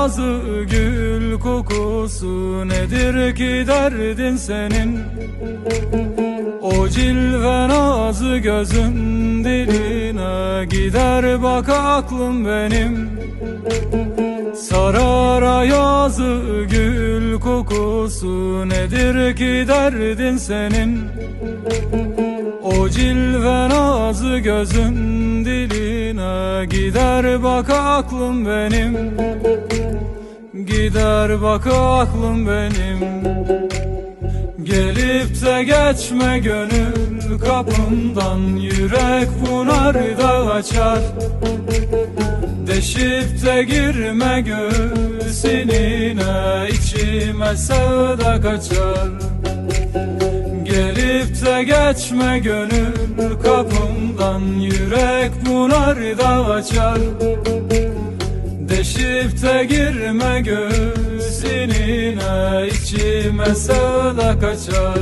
Yazı gül kokusu nedir ki derdin senin? O cilve nazı gözün diline gider bak aklım benim. Sarara yazı gül kokusu nedir ki derdin senin? O cilve nazı gözün diline Gider bak aklım benim Gider bak aklım benim. Gelip de geçme gönül kapımdan. Yürek bunarda açar. Deşip de girme göğsünine içime sevda kaçar. Gelip de geçme gönül kapımdan. Yürek bunarda açar Deşip de girme göğsünine içime sevda kaçar.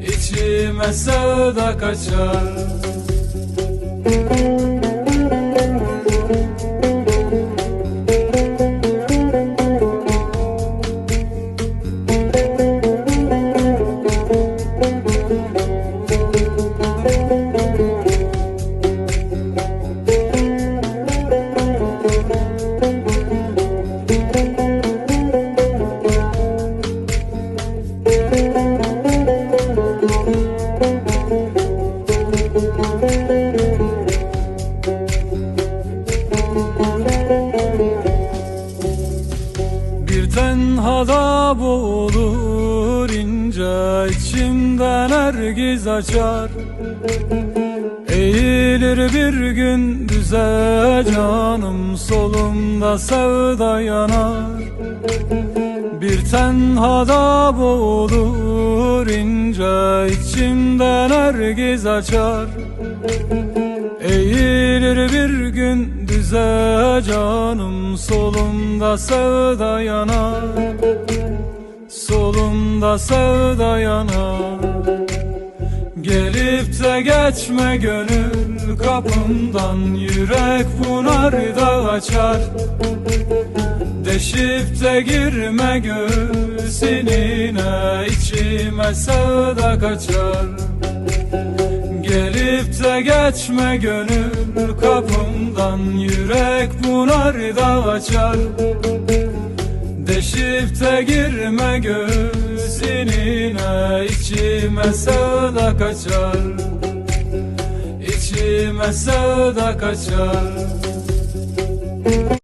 İçime sevda kaçar tenhada boğulur ince içimden ergiz açar. Eğilir bir gün düze canım solumda sevda yanar. Bir tenhada boğulur ince içimden ergiz açar. Eğilir bir gün düze canım solumda sevda yanar Solumda sevda yanar. Gelip de geçme gönül kapımdan Yürek bunarda açar. Deşip de girme göğsünine içime sevda kaçar. Gelip de geçme gönül kapımdan Yürek bunarda açar Deşip de girme göğsünine içime sevda kaçar. İçime sevda kaçar